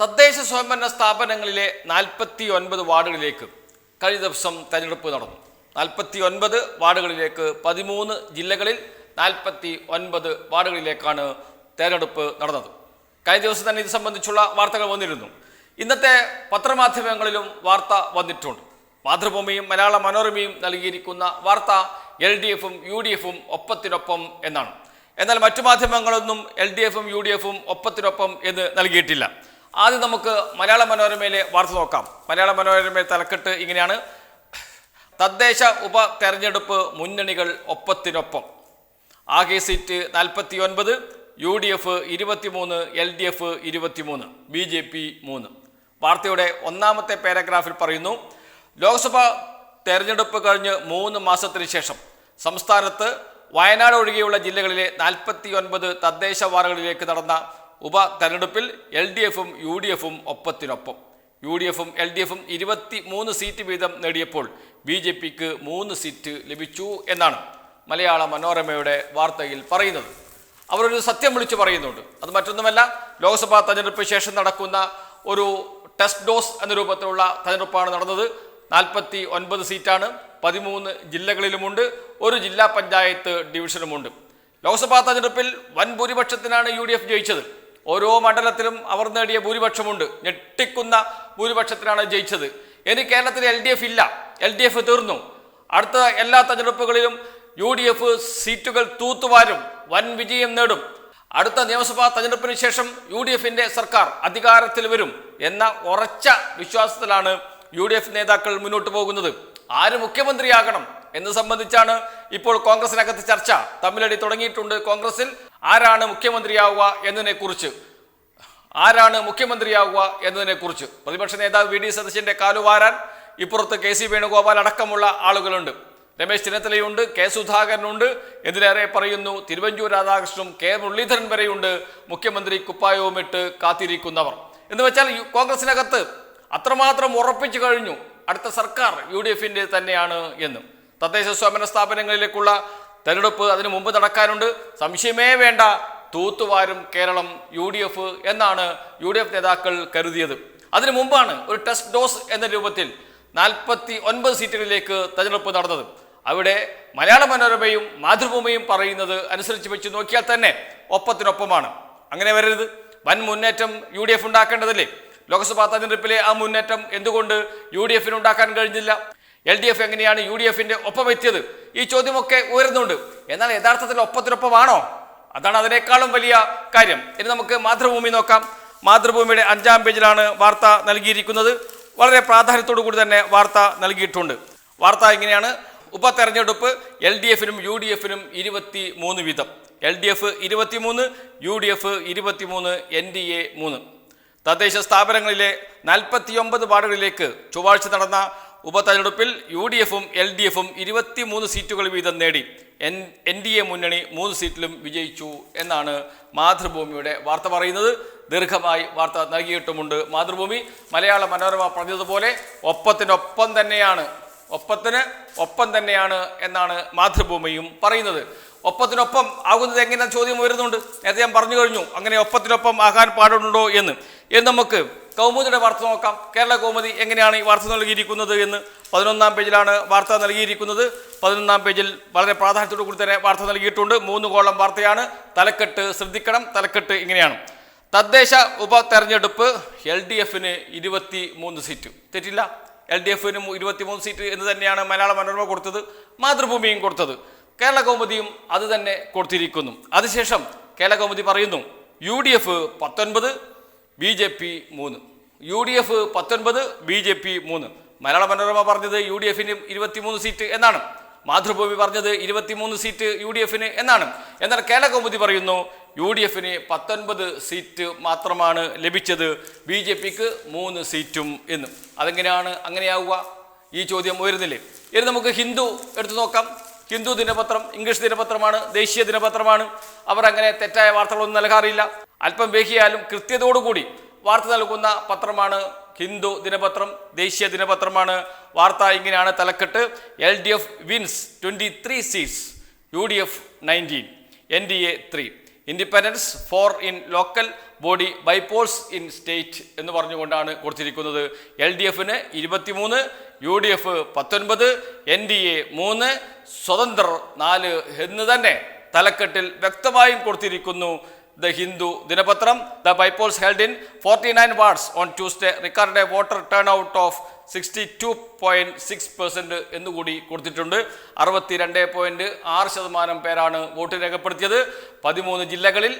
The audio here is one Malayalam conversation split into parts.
തദ്ദേശ സ്വയംഭരണ സ്ഥാപനങ്ങളിലെ നാൽപ്പത്തി ഒൻപത് വാർഡുകളിലേക്ക് കഴിഞ്ഞ ദിവസം തെരഞ്ഞെടുപ്പ് നടന്നു. നാൽപ്പത്തി ഒൻപത് വാർഡുകളിലേക്ക് പതിമൂന്ന് ജില്ലകളിൽ നാൽപ്പത്തി ഒൻപത് വാർഡുകളിലേക്കാണ് തെരഞ്ഞെടുപ്പ് നടന്നത്. കഴിഞ്ഞ ദിവസം തന്നെ ഇത് സംബന്ധിച്ചുള്ള വാർത്തകൾ വന്നിരുന്നു. ഇന്നത്തെ പത്രമാധ്യമങ്ങളിലും വാർത്ത വന്നിട്ടുണ്ട്. മാതൃഭൂമിയും മലയാള മനോരമയും നൽകിയിരിക്കുന്ന വാർത്ത എൽ ഡി എഫും യു ഡി എഫും ഒപ്പത്തിനൊപ്പം എന്നാണ്. എന്നാൽ മറ്റു മാധ്യമങ്ങളൊന്നും എൽ ഡി എഫും യു ഡി എഫും ഒപ്പത്തിനൊപ്പം എന്ന് നൽകിയിട്ടില്ല. ആദ്യം നമുക്ക് മലയാള മനോരമയിലെ വാർത്ത നോക്കാം. മലയാള മനോരമയിലെ തലക്കെട്ട് ഇങ്ങനെയാണ്. തദ്ദേശ ഉപ തെരഞ്ഞെടുപ്പ് മുന്നണികൾ ഒപ്പത്തിനൊപ്പം. ആകെ സീറ്റ് നാൽപ്പത്തി ഒൻപത് യു ഡി എഫ് ഇരുപത്തിമൂന്ന് എൽ ഡി എഫ് ഇരുപത്തിമൂന്ന് ബി ജെ പി മൂന്ന്. വാർത്തയുടെ ഒന്നാമത്തെ പാരഗ്രാഫിൽ പറയുന്നു ലോക്സഭ തെരഞ്ഞെടുപ്പ് കഴിഞ്ഞ് മൂന്ന് മാസത്തിന് ശേഷം സംസ്ഥാനത്ത് വയനാട് ഒഴികെയുള്ള ജില്ലകളിലെ നാൽപ്പത്തി ഒൻപത് തദ്ദേശ വാർഡുകളിലേക്ക് നടന്ന ഉപ തെരഞ്ഞെടുപ്പിൽ എൽ ഡി എഫും യു ഡി എഫും ഒപ്പത്തിനൊപ്പം. യു ഡി എഫും എൽ ഡി എഫും ഇരുപത്തി മൂന്ന് സീറ്റ് വീതം നേടിയപ്പോൾ ബി ജെ പിക്ക് മൂന്ന് സീറ്റ് ലഭിച്ചു എന്നാണ് മലയാള മനോരമയുടെ വാർത്തയിൽ പറയുന്നത്. അവരൊരു സത്യം വിളിച്ചു പറയുന്നുണ്ട്. അത് മറ്റൊന്നുമല്ല ലോക്സഭാ തെരഞ്ഞെടുപ്പ് ശേഷം നടക്കുന്ന ഒരു ടെസ്റ്റ് ഡോസ് എന്ന രൂപത്തിലുള്ള തെരഞ്ഞെടുപ്പാണ് നടന്നത്. നാൽപ്പത്തി ഒൻപത് സീറ്റാണ് പതിമൂന്ന് ജില്ലകളിലുമുണ്ട് ഒരു ജില്ലാ പഞ്ചായത്ത് ഡിവിഷനുമുണ്ട്. ലോക്സഭാ തെരഞ്ഞെടുപ്പിൽ വൻ ഭൂരിപക്ഷത്തിനാണ് യു ഡി എഫ് ജയിച്ചത്. ഓരോ മണ്ഡലത്തിലും അവർ നേടിയ ഭൂരിപക്ഷമുണ്ട്. ഞെട്ടിക്കുന്ന ഭൂരിപക്ഷത്തിലാണ് ജയിച്ചത്. ഇനി കേരളത്തിൽ എൽ ഡി എഫ് ഇല്ല. എൽ ഡി എഫ് തീർന്നു. അടുത്ത എല്ലാ തെരഞ്ഞെടുപ്പുകളിലും യു ഡി എഫ് സീറ്റുകൾ തൂത്തുവാരും. വൻ വിജയം നേടും. അടുത്ത നിയമസഭാ തെരഞ്ഞെടുപ്പിന് ശേഷം യു ഡി എഫിന്റെ സർക്കാർ അധികാരത്തിൽ വരും എന്ന ഉറച്ച വിശ്വാസത്തിലാണ് യു ഡി എഫ് നേതാക്കൾ മുന്നോട്ട് പോകുന്നത്. ആര് മുഖ്യമന്ത്രിയാകണം എന്ന് സംബന്ധിച്ചാണ് ഇപ്പോൾ കോൺഗ്രസിനകത്ത് ചർച്ച. തമ്മിലടി തുടങ്ങിയിട്ടുണ്ട് കോൺഗ്രസിൽ. ആരാണ് മുഖ്യമന്ത്രിയാവുക എന്നതിനെ കുറിച്ച് ആരാണ് മുഖ്യമന്ത്രിയാവുക എന്നതിനെ കുറിച്ച് പ്രതിപക്ഷ നേതാവ് വി ഡി സതീശന്റെ കാലുവാരാൻ ഇപ്പുറത്ത് കെ സി വേണുഗോപാൽ അടക്കമുള്ള ആളുകളുണ്ട്. രമേശ് ചെന്നിത്തലയുണ്ട് കെ സുധാകരനുണ്ട്. എന്തിനേറെ പറയുന്നു തിരുവഞ്ചൂർ രാധാകൃഷ്ണനും കെ മുരളീധരൻ വരെയുണ്ട് മുഖ്യമന്ത്രി കുപ്പായവുമിട്ട് കാത്തിരിക്കുന്നവർ. എന്ന് വെച്ചാൽ കോൺഗ്രസിനകത്ത് അത്രമാത്രം ഉറപ്പിച്ചു കഴിഞ്ഞു അടുത്ത സർക്കാർ യു ഡി എഫിന്റെ തന്നെയാണ് എന്ന്. തദ്ദേശ സ്വയംഭരണ സ്ഥാപനങ്ങളിലേക്കുള്ള തെരഞ്ഞെടുപ്പ് അതിനു മുമ്പ് നടക്കാനുണ്ട്. സംശയമേ വേണ്ട. തൂത്തുവാരും കേരളം യു ഡി എഫ് എന്നാണ് യു ഡി എഫ് നേതാക്കൾ കരുതിയത്. അതിനു മുമ്പാണ് ഒരു ടെസ്റ്റ് ഡോസ് എന്ന രൂപത്തിൽ നാൽപ്പത്തി ഒൻപത് സീറ്റുകളിലേക്ക് തെരഞ്ഞെടുപ്പ് നടന്നത്. അവിടെ മലയാള മനോരമയും മാതൃഭൂമിയും പറയുന്നത് അനുസരിച്ച് വെച്ച് നോക്കിയാൽ തന്നെ ഒപ്പത്തിനൊപ്പമാണ്. അങ്ങനെ വരരുത്. വൻ മുന്നേറ്റം യു ഡി എഫ് ഉണ്ടാക്കേണ്ടതല്ലേ? ലോക്സഭാ തെരഞ്ഞെടുപ്പിലെ ആ മുന്നേറ്റം എന്തുകൊണ്ട് യു ഡി എഫിന് ഉണ്ടാക്കാൻ കഴിഞ്ഞില്ല? എൽ ഡി എഫ് എങ്ങനെയാണ് യു ഡി എഫിന്റെ ഒപ്പം എത്തിയത്? ഈ ചോദ്യമൊക്കെ ഉയരുന്നുണ്ട് എന്നാൽ യഥാർത്ഥത്തിൽ ഒപ്പത്തിനൊപ്പമാണോ? അതാണ് അതിനേക്കാളും വലിയ കാര്യം. ഇനി നമുക്ക് മാതൃഭൂമി നോക്കാം. മാതൃഭൂമിയുടെ അഞ്ചാം പേജിലാണ് വാർത്ത നൽകിയിരിക്കുന്നത്. വളരെ പ്രാധാന്യത്തോടു കൂടി തന്നെ വാർത്ത നൽകിയിട്ടുണ്ട്. വാർത്ത ഇങ്ങനെയാണ്. ഉപതെരഞ്ഞെടുപ്പ് എൽ ഡി എഫിനും യു ഡി എഫിനും ഇരുപത്തി മൂന്ന് വീതം. എൽ ഡി എഫ് ഇരുപത്തിമൂന്ന് യു ഡി എഫ് ഇരുപത്തിമൂന്ന് എൻ ഡി എ മൂന്ന്. തദ്ദേശ സ്ഥാപനങ്ങളിലെ നാൽപ്പത്തിയൊമ്പത് വാർഡുകളിലേക്ക് ചൊവ്വാഴ്ച നടന്ന ഉപതെരഞ്ഞെടുപ്പിൽ യു ഡി എഫും എൽ ഡി എഫും ഇരുപത്തിമൂന്ന് സീറ്റുകൾ വീതം നേടി. എൻ എൻ ഡി എ മുന്നണി മൂന്ന് സീറ്റിലും വിജയിച്ചു എന്നാണ് മാതൃഭൂമിയുടെ വാർത്ത പറയുന്നത്. ദീർഘമായി വാർത്ത നൽകിയിട്ടുമുണ്ട് മാതൃഭൂമി. മലയാള മനോരമ പറഞ്ഞതുപോലെ ഒപ്പത്തിനൊപ്പം തന്നെയാണ്. ഒപ്പത്തിന് ഒപ്പം തന്നെയാണ് എന്നാണ് മാതൃഭൂമിയും പറയുന്നത്. ഒപ്പത്തിനൊപ്പം ആകുന്നത് എങ്ങനെയാണ് ചോദ്യം വരുന്നുണ്ട് നേരത്തെ ഞാൻ പറഞ്ഞു കഴിഞ്ഞു. അങ്ങനെ ഒപ്പത്തിനൊപ്പം ആകാൻ പാടുണ്ടോ എന്ന്. എന്ന് നമുക്ക് കൗമുദിയുടെ വാർത്ത നോക്കാം. കേരള കൗമുദി എങ്ങനെയാണ് ഈ വാർത്ത നൽകിയിരിക്കുന്നത് എന്ന് പതിനൊന്നാം പേജിലാണ് വാർത്ത നൽകിയിരിക്കുന്നത്. പതിനൊന്നാം പേജിൽ വളരെ പ്രാധാന്യത്തോടു കൂടി തന്നെ വാർത്ത നൽകിയിട്ടുണ്ട്. മൂന്ന് കോളം വാർത്തയാണ്. തലക്കെട്ട് ശ്രദ്ധിക്കണം. തലക്കെട്ട് ഇങ്ങനെയാണ്. തദ്ദേശ ഉപ തെരഞ്ഞെടുപ്പ് എൽ ഡി എഫിന് ഇരുപത്തി മൂന്ന് സീറ്റ്. തെറ്റില്ല. എൽ ഡി എഫിന് ഇരുപത്തിമൂന്ന് സീറ്റ് എന്ന് തന്നെയാണ് മലയാള മനോരമ കൊടുത്തത്. മാതൃഭൂമിയും കൊടുത്തത്. കേരള കൗമുദിയും അത് തന്നെ കൊടുത്തിരിക്കുന്നു. അതിനുശേഷം കേരള കൗമുദി പറയുന്നു. യു ഡി എഫ് പത്തൊൻപത് ബി ജെ പി മൂന്ന്. യു ഡി എഫ് പത്തൊൻപത് ബി ജെ പി മൂന്ന്. മലയാള മനോരമ പറഞ്ഞത് യു ഡി എഫിന് ഇരുപത്തിമൂന്ന് സീറ്റ് എന്നാണ്. മാതൃഭൂമി പറഞ്ഞത് ഇരുപത്തിമൂന്ന് സീറ്റ് യു ഡി എഫിന് എന്നാണ്. എന്നാൽ കേരളകൗമുദി പറയുന്നു യു ഡി എഫിന് പത്തൊൻപത് സീറ്റ് മാത്രമാണ് ലഭിച്ചത് ബി ജെ പിക്ക് മൂന്ന് സീറ്റും എന്ന്. അതെങ്ങനെയാണ് അങ്ങനെയാവുക? ഈ ചോദ്യം ഉയരുന്നില്ലേ? ഇനി നമുക്ക് ഹിന്ദു എടുത്തു നോക്കാം. ഹിന്ദു ദിനപത്രം ഇംഗ്ലീഷ് ദിനപത്രമാണ് ദേശീയ ദിനപത്രമാണ്. അവർ അങ്ങനെ തെറ്റായ വാർത്തകളൊന്നും നൽകാറില്ല. അല്പം വേഹിയാലും കൃത്യതയോടുകൂടി വാർത്ത നൽകുന്ന പത്രമാണ് ഹിന്ദു ദിനപത്രം ദേശീയ ദിനപത്രമാണ്. വാർത്ത ഇങ്ങനെയാണ് തലക്കെട്ട്. L D F wins twenty three seats U D F nineteen N D A three. Independents four in local body bypolls in state എന്ന് പറഞ്ഞുകൊണ്ടാണ് കൊടുത്തിരിക്കുന്നത്. എൽ ഡി എഫിന് ഇരുപത്തിമൂന്ന് യു ഡി എഫ് പത്തൊൻപത് എൻ ഡി എ മൂന്ന് സ്വതന്ത്രർ നാല് എന്ന് തന്നെ തലക്കെട്ടിൽ വ്യക്തമായും കൊടുത്തിരിക്കുന്നു. ദ ഹിന്ദു ദിനപത്രം the bypolls held in forty nine wards on Tuesday. Record a voter turnout of sixty two point six percent എന്നുകൂടി കൊടുത്തിട്ടുണ്ട്. അറുപത്തി രണ്ട് പോയിന്റ് ആറ് ശതമാനം പേരാണ് വോട്ട് രേഖപ്പെടുത്തിയത്. പതിമൂന്ന് ജില്ലകളിൽ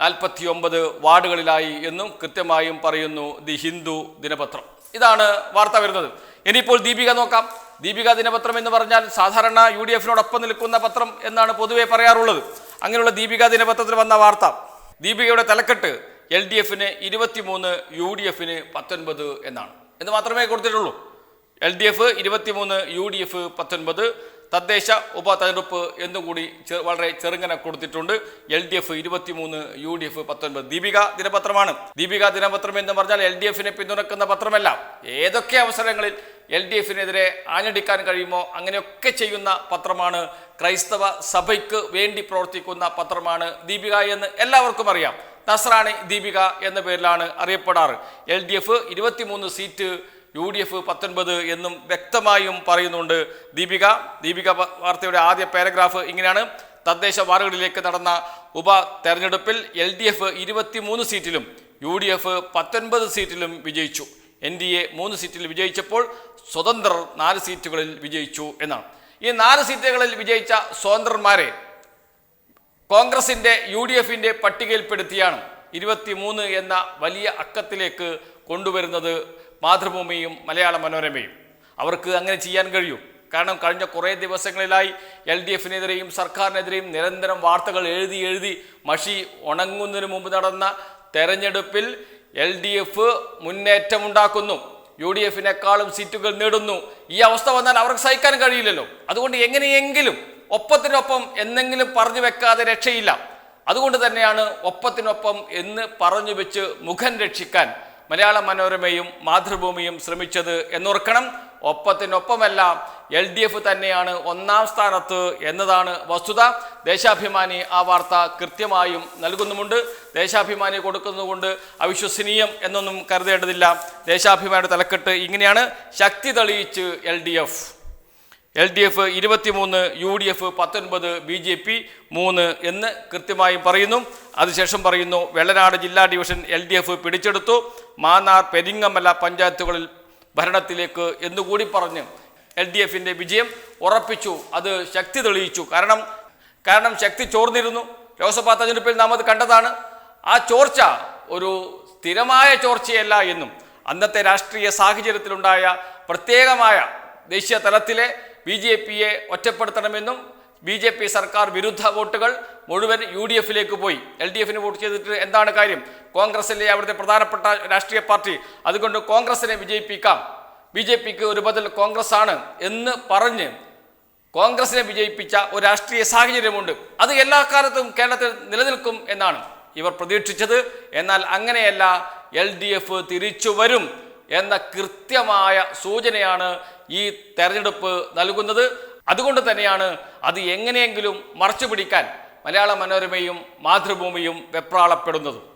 നാൽപ്പത്തി ഒമ്പത് വാർഡുകളിലായി എന്നും കൃത്യമായും പറയുന്നു ദി ഹിന്ദു ദിനപത്രം. ഇതാണ് വാർത്ത വരുന്നത്. ഇനിയിപ്പോൾ ദീപിക നോക്കാം. ദീപിക ദിനപത്രം എന്ന് പറഞ്ഞാൽ സാധാരണ യു ഡി എഫിനോടൊപ്പം നിൽക്കുന്ന പത്രം എന്നാണ് പൊതുവെ പറയാറുള്ളത്. അങ്ങനെയുള്ള ദീപിക ദിനപത്രത്തിൽ വന്ന വാർത്ത. ദീപികയുടെ തലക്കെട്ട് എൽ ഡി എഫിന് ഇരുപത്തിമൂന്ന് യു ഡി എഫിന് പത്തൊൻപത് എന്നാണ്. എന്ന് മാത്രമേ കൊടുത്തിട്ടുള്ളൂ. എൽ ഡി എഫ് ഇരുപത്തിമൂന്ന് യു ഡി എഫ് പത്തൊൻപത് തദ്ദേശ ഉപതെരഞ്ഞെടുപ്പ് എന്നും കൂടി വളരെ ചെറുങ്ങനെ കൊടുത്തിട്ടുണ്ട്. എൽ ഡി എഫ് ഇരുപത്തിമൂന്ന് യു ഡി എഫ് പത്തൊൻപത്. ദീപിക ദിനപത്രമാണ്. ദീപിക ദിനപത്രം എന്ന് പറഞ്ഞാൽ എൽ ഡി എഫിനെ പിന്തുണക്കുന്ന പത്രമല്ല. ഏതൊക്കെ അവസരങ്ങളിൽ എൽ ഡി എഫിനെതിരെ ആഞ്ഞടിക്കാൻ കഴിയുമോ? അങ്ങനെയൊക്കെ ചെയ്യുന്ന പത്രമാണ് ക്രൈസ്തവ സഭയ്ക്ക് വേണ്ടി പ്രവർത്തിക്കുന്ന പത്രമാണ് ദീപിക എന്ന് എല്ലാവർക്കും അറിയാം. നസ്രാണി ദീപിക എന്ന പേരിലാണ് അറിയപ്പെടാറ്. എൽ ഡി എഫ് ഇരുപത്തിമൂന്ന് സീറ്റ് യു ഡി എഫ് പത്തൊൻപത് എന്നും വ്യക്തമായും പറയുന്നുണ്ട്. ദീപിക ദീപിക വാർത്തയുടെ ആദ്യ പാരഗ്രാഫ് ഇങ്ങനെയാണ്. തദ്ദേശ വാർഡുകളിലേക്ക് നടന്ന ഉപ തെരഞ്ഞെടുപ്പിൽ എൽ ഡി എഫ് ഇരുപത്തിമൂന്ന് സീറ്റിലും യു ഡി എഫ് പത്തൊൻപത് സീറ്റിലും വിജയിച്ചു. എൻ ഡി എ മൂന്ന് സീറ്റിൽ വിജയിച്ചപ്പോൾ സ്വതന്ത്രർ നാല് സീറ്റുകളിൽ വിജയിച്ചു എന്നാണ്. ഈ നാല് സീറ്റുകളിൽ വിജയിച്ച സ്വതന്ത്രന്മാരെ കോൺഗ്രസിന്റെ യു ഡി എഫിന്റെ പട്ടികയിൽപ്പെടുത്തിയാണ് ഇരുപത്തിമൂന്ന് എന്ന വലിയ അക്കത്തിലേക്ക് കൊണ്ടുവരുന്നത് മാതൃഭൂമിയും മലയാള മനോരമയും. അവർക്ക് അങ്ങനെ ചെയ്യാൻ കഴിയും. കാരണം കഴിഞ്ഞ കുറേ ദിവസങ്ങളിലായി എൽ ഡി എഫിനെതിരെയും സർക്കാരിനെതിരെയും നിരന്തരം വാർത്തകൾ എഴുതി എഴുതി മഷി ഉണങ്ങുന്നതിന് മുമ്പ് നടന്ന തെരഞ്ഞെടുപ്പിൽ എൽ ഡി എഫ് മുന്നേറ്റമുണ്ടാക്കുന്നു. യു ഡി എഫിനേക്കാളും സീറ്റുകൾ നേടുന്നു. ഈ അവസ്ഥ വന്നാൽ അവർക്ക് സഹിക്കാൻ കഴിയില്ലല്ലോ. അതുകൊണ്ട് എങ്ങനെയെങ്കിലും ഒപ്പത്തിനൊപ്പം എന്നെങ്കിലും പറഞ്ഞു വെക്കാതെ രക്ഷയില്ല. അതുകൊണ്ട് തന്നെയാണ് ഒപ്പത്തിനൊപ്പം എന്ന് പറഞ്ഞു വെച്ച് മുഖം രക്ഷിക്കാൻ മലയാള മനോരമയും മാതൃഭൂമിയും ശ്രമിച്ചത് എന്നോർക്കണം. ഒപ്പത്തിനൊപ്പമല്ല എൽ ഡി എഫ് തന്നെയാണ് ഒന്നാം സ്ഥാനത്ത് എന്നതാണ് വസ്തുത. ദേശാഭിമാനി ആ വാർത്ത കൃത്യമായും നൽകുന്നുമുണ്ട്. ദേശാഭിമാനി കൊടുക്കുന്നതുകൊണ്ട് അവിശ്വസനീയം എന്നൊന്നും കരുതേണ്ടതില്ല. ദേശാഭിമാനിയുടെ തലക്കെട്ട് ഇങ്ങനെയാണ്. ശക്തി തെളിയിച്ച് L D F. L D F ഇരുപത്തിമൂന്ന് യു ഡി എഫ് പത്തൊൻപത് ബി ജെ പി മൂന്ന് എന്ന് കൃത്യമായും പറയുന്നു. അതിനുശേഷം പറയുന്നു വെള്ളനാട് ജില്ലാ ഡിവിഷൻ എൽ ഡി എഫ് പിടിച്ചെടുത്തു. മാന്നാർ പെരിങ്ങമല പഞ്ചായത്തുകളിൽ ഭരണത്തിലേക്ക് എന്നുകൂടി പറഞ്ഞ് എൽ ഡി എഫിന്റെ വിജയം ഉറപ്പിച്ചു. അത് ശക്തി തെളിയിച്ചു. കാരണം കാരണം ശക്തി ചോർന്നിരുന്നു. ലോക്സഭാ തെരഞ്ഞെടുപ്പിൽ നാം അത് കണ്ടതാണ്. ആ ചോർച്ച ഒരു സ്ഥിരമായ ചോർച്ചയല്ല എന്നും അന്നത്തെ രാഷ്ട്രീയ സാഹചര്യത്തിലുണ്ടായ പ്രത്യേകമായ ദേശീയ തലത്തിലെ ബി ജെ പിയെ ഒറ്റപ്പെടുത്തണമെന്നും ബി ജെ പി സർക്കാർ വിരുദ്ധ വോട്ടുകൾ മുഴുവൻ യു ഡി എഫിലേക്ക് പോയി. എൽ ഡി എഫിന് വോട്ട് ചെയ്തിട്ട് എന്താണ് കാര്യം? കോൺഗ്രസിലെ അവിടുത്തെ പ്രധാനപ്പെട്ട രാഷ്ട്രീയ പാർട്ടി. അതുകൊണ്ട് കോൺഗ്രസിനെ വിജയിപ്പിക്കാം. ബി ജെ പിക്ക് ഒരു ബദൽ കോൺഗ്രസ് ആണ് എന്ന് പറഞ്ഞ് കോൺഗ്രസിനെ വിജയിപ്പിച്ച ഒരു രാഷ്ട്രീയ സാഹചര്യമുണ്ട്. അത് എല്ലാ കാലത്തും കേരളത്തിൽ നിലനിൽക്കും എന്നാണ് ഇവർ പ്രതീക്ഷിച്ചത്. എന്നാൽ അങ്ങനെയല്ല എൽ ഡി എഫ് തിരിച്ചു വരും എന്ന കൃത്യമായ സൂചനയാണ് ഈ തെരഞ്ഞെടുപ്പ് നൽകുന്നത്. അതുകൊണ്ട് തന്നെയാണ് അത് എങ്ങനെയെങ്കിലും മറച്ചു പിടിക്കാൻ മലയാള മനോരമയും മാതൃഭൂമിയും വെപ്രാളപ്പെടുന്നതും.